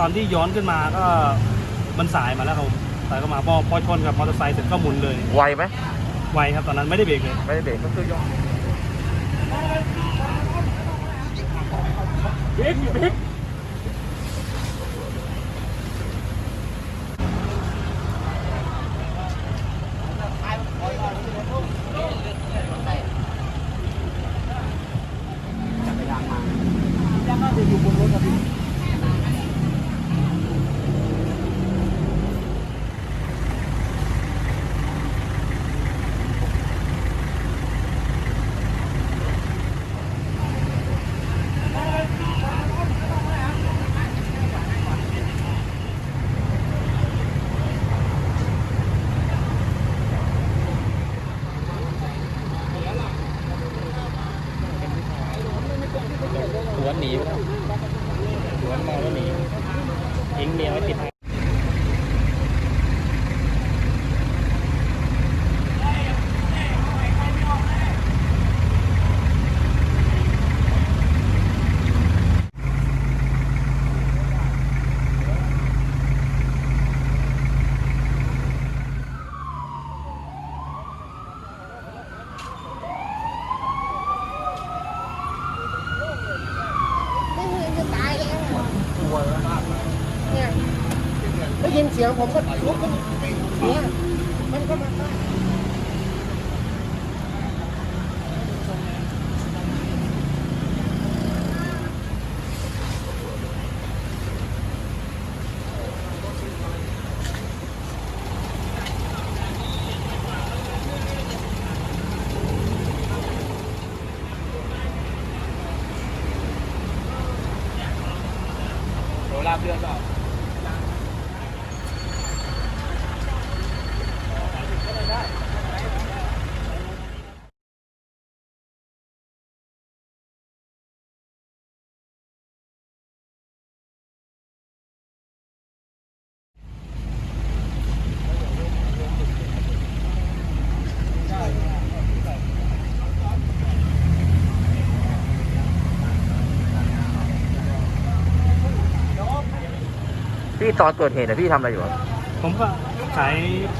ตอนที่ย้อนขึ้นมาก็มันสายมาแล้วครับผมสายเข้ามาพอพอชนกับมอเตอร์ไซค์เสร็จก็หมุนเลย ไวไหมไวครับตอนนั้นไม่ได้เบรกเลย ไม่ได้เบรกก็คือย้อนเบรกเบรก หนีไปแล้วหลวนมองแล้วหนีทิ้งเมียไว้ติดไเห็นจะตายแล้ว เนี่ยได้ยินเสียงผมก็ลุกขึ้นเนี่ยมันก็มาฆ่าโดนลาบ พี่ตอนเกิดเหตุเนี่ยพี่ทำอะไรอยู่ครับผมก็ขาย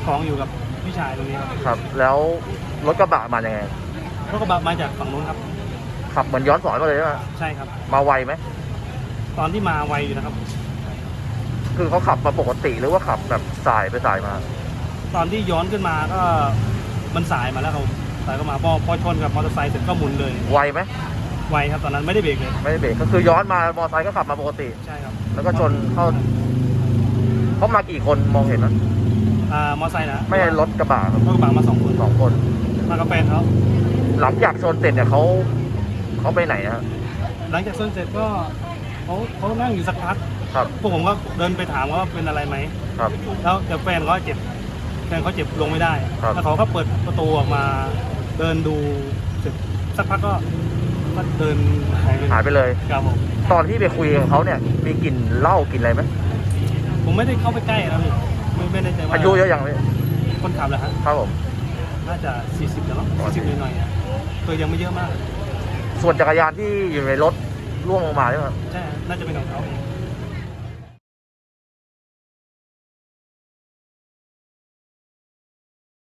ของอยู่กับพี่ชายตรงนี้ครับครับ แล้วรถกระบะมายังไง รถกระบะมาจากฝั่งนู้นครับ ขับเหมือนย้อนสอนมาเลยใช่ไหมใช่ครับ มาไวไหมตอนที่มาไวอยู่นะครับ คือเขาขับมาปกติหรือว่าขับแบบสายไปสายมา ตอนที่ย้อนขึ้นมาก็มันสายมาแล้วครับผมสายเข้ามาพอพอชนกับมอเตอร์ไซค์เสร็จก็หมุนเลยไวไหมไวครับตอนนั้นไม่ได้เบรกเลยไม่ได้เบรกก็คือย้อนมามอเตอร์ไซค์ก็ขับมาปกติ ใช่ครับ แล้วก็ชนเข้า เขามากี่คนมองเห็นไหมอ่ามอเตอร์ไซค์นะไม่ใช่รถกระบะครับรถกระบะมาสองคนสองคน มากับแฟนเขาหลังจากชนเสร็จเนี่ยเขาเขาไปไหนฮะหลังจากชนเสร็จก็เขาเขานั่งอยู่สักพักครับ พวกผมก็เดินไปถามว่าเป็นอะไรไหมครับ แล้วแต่แฟนเขาเจ็บแฟนเขาเจ็บลงไม่ได้ครับ แล้วเขาก็เปิดประตูออกมาเดินดูเสร็จสักพักก็ก็เดินหายไปหายไปเลย ครับผมตอนที่ไปคุยกับเขาเนี่ย มีกลิ่นเหล้ากลิ่นอะไรไหม ผมไม่ได้เข้าไปใกล้นะพี่ไม่ไม่ได้ใจว่าอายุเยอะยังเลยคนขับเหรอฮะครับผม น่าจะ 40แล้วเนาะ40หน่อยๆตัวยังไม่เยอะมากส่วนจักรยานที่อยู่ในรถร่วงลงมาใช่ไหมครับใช่น่าจะเป็นของเขาเอง